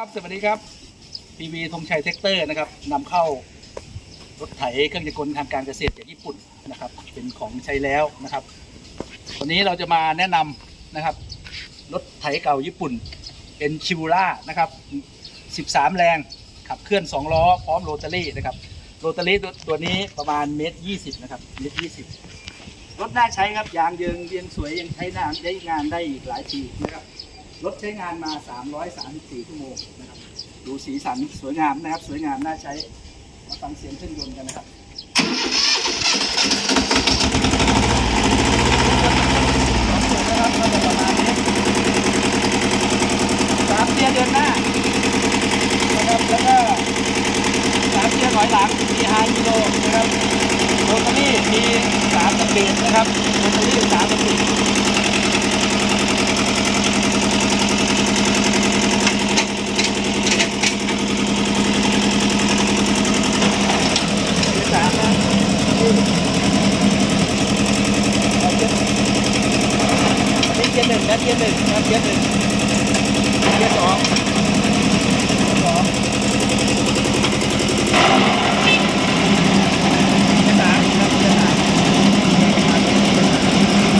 ครับสวัสดีครับ PV ธงชัยเทคเตอร์นะครับนำเข้ารถไถเครื่องจักรกลทางการเกษตรจากญี่ปุ่นนะครับ เป็นของใช้แล้วนะครับ วันนี้เราจะมาแนะนำนะครับรถไถเก่าญี่ปุ่นเป็นชิวล่านะครับ 13 แรงขับเคลื่อน 2 ล้อ พร้อมโรตารี่นะครับโรตารี่ตัวนี้ประมาณเมตรยี่สิบนะครับเมตรยี่สิบรถน่าใช้ครับยางเยิงเรียงสวยยังใช้งานได้งานได้อีกหลายปีนะครับ รถใช้งานมา 334 ชั่วโมงนะครับ ดูสีสันสวยงามนะครับ สวยงามน่าใช้ มาฟังเสียงเครื่องยนต์กันนะครับนะครับก็จะประมาณนี้สามเกียร์เดินหน้านะครับแล้วก็สามเกียร์ถอยหลัง มีไฮมีโลนะครับโรตารี่มีสามสปีดนะครับโรตารี่สามสปีด ที่สามนะนี่เกียร์ หนึ่งนะเกียร์หนึ่งนะเกียร์หนึ่งเกียร์สองเกียร์สอง